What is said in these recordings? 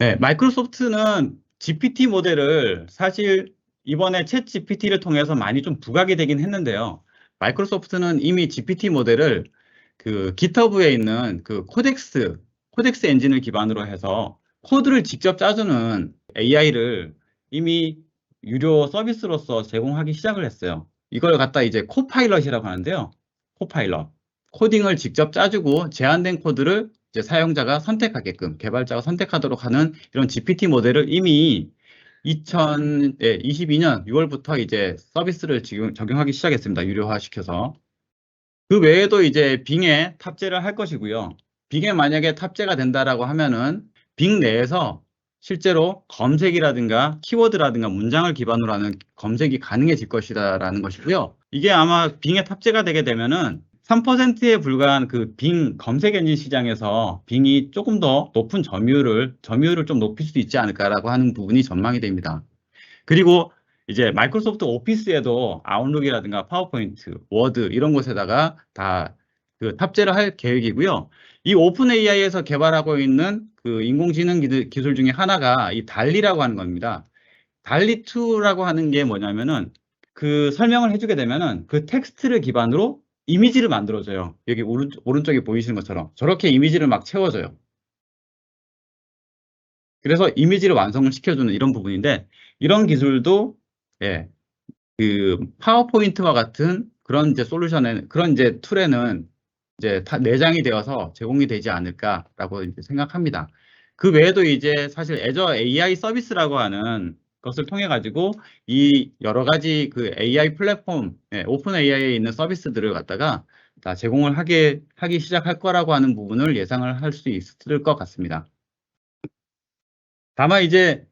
네, 마이크로소프트는 GPT 모델을 사실 이번에 챗 GPT를 통해서 많이 좀 부각이 되긴 했는데요. 마이크로소프트는 이미 GPT 모델을 그 GitHub에 있는 그 코덱스, 코덱스 엔진을 기반으로 해서 코드를 직접 짜주는 AI를 이미 유료 서비스로서 제공하기 시작을 했어요. 이걸 갖다 이제 코파일럿이라고 하는데요. 코파일럿. 코딩을 직접 짜주고 제한된 코드를 이제 사용자가 선택하게끔 개발자가 선택하도록 하는 이런 GPT 모델을 이미 2022년 6월부터 이제 서비스를 지금 적용하기 시작했습니다. 유료화 시켜서. 그 외에도 이제 빙에 탑재를 할 것이고요. 빙에 만약에 탑재가 된다라고 하면은 빙 내에서 실제로 검색이라든가 키워드라든가 문장을 기반으로 하는 검색이 가능해질 것이다라는 것이고요. 이게 아마 빙에 탑재가 되게 되면은 3%에 불과한 그 빙 검색 엔진 시장에서 빙이 조금 더 높은 점유율을 점유율을 좀 높일 수 있지 않을까라고 하는 부분이 전망이 됩니다. 그리고 이제 마이크로소프트 오피스에도 아웃룩이라든가 파워포인트, 워드 이런 곳에다가 다 그 탑재를 할 계획이고요. 이 오픈 AI에서 개발하고 있는 그 인공지능 기술, 중에 하나가 이 달리라고 하는 겁니다. 달리 2라고 하는 게 뭐냐면은 그 설명을 해주게 되면은 그 텍스트를 기반으로 이미지를 만들어줘요. 여기 오른, 오른쪽에 보이시는 것처럼 저렇게 이미지를 막 채워줘요. 그래서 이미지를 완성을 시켜주는 이런 부분인데 이런 기술도 예, 그 파워포인트와 같은 그런 이제 솔루션에 그런 이제 툴에는 이제 다 내장이 되어서 제공이 되지 않을까라고 생각합니다. 그 외에도 이제 사실 애저 AI 서비스라고 하는 것을 통해 가지고 이 여러 가지 그 AI 플랫폼, 예, 오픈 AI에 있는 서비스들을 갖다가 다 제공을 하게 하기 시작할 거라고 하는 부분을 예상을 할 수 있을 것 같습니다. 다만 이제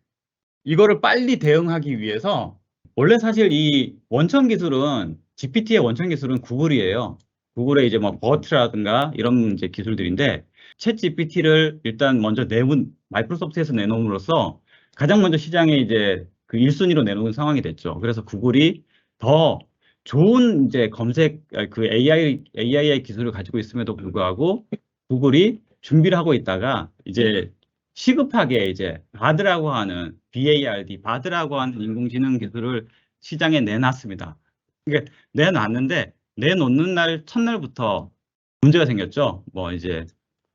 이거를 빨리 대응하기 위해서 원래 사실 이 원천 기술은 GPT의 원천 기술은 구글이에요. 구글의 이제 뭐 버트라든가 이런 이제 기술들인데 챗 GPT를 일단 먼저 내문 마이크로소프트에서 내놓음으로써 가장 먼저 시장에 이제 그 1순위로 내놓은 상황이 됐죠. 그래서 구글이 더 좋은 이제 검색 아, 그 AI AI 기술을 가지고 있음에도 불구하고 구글이 준비를 하고 있다가 이제 시급하게 이제 바드라고 하는 BARD 바드라고 하는 인공지능 기술을 시장에 내놨습니다. 그러니까 내놨는데 내놓는 날 첫날부터 문제가 생겼죠. 뭐 이제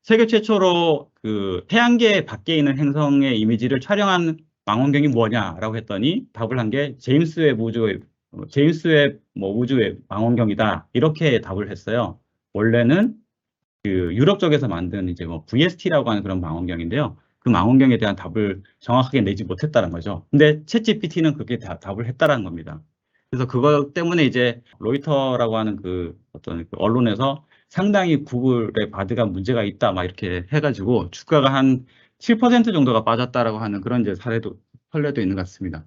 세계 최초로 그 태양계 밖에 있는 행성의 이미지를 촬영한 망원경이 뭐냐라고 했더니 답을 한 게 제임스 웹 우주 어, 제임스 웹 뭐 우주의 망원경이다 이렇게 답을 했어요. 원래는 그 유럽 쪽에서 만든 이제 뭐 VST라고 하는 그런 망원경인데요. 그 망원경에 대한 답을 정확하게 내지 못했다는 거죠. 근데 챗GPT는 그게 다 답을 했다라는 겁니다. 그래서 그것 때문에 이제 로이터라고 하는 그 어떤 그 언론에서 상당히 구글의 바드가 문제가 있다 막 이렇게 해가지고 주가가 한 7% 정도가 빠졌다라고 하는 그런 이제 사례도 선례도 있는 것 같습니다.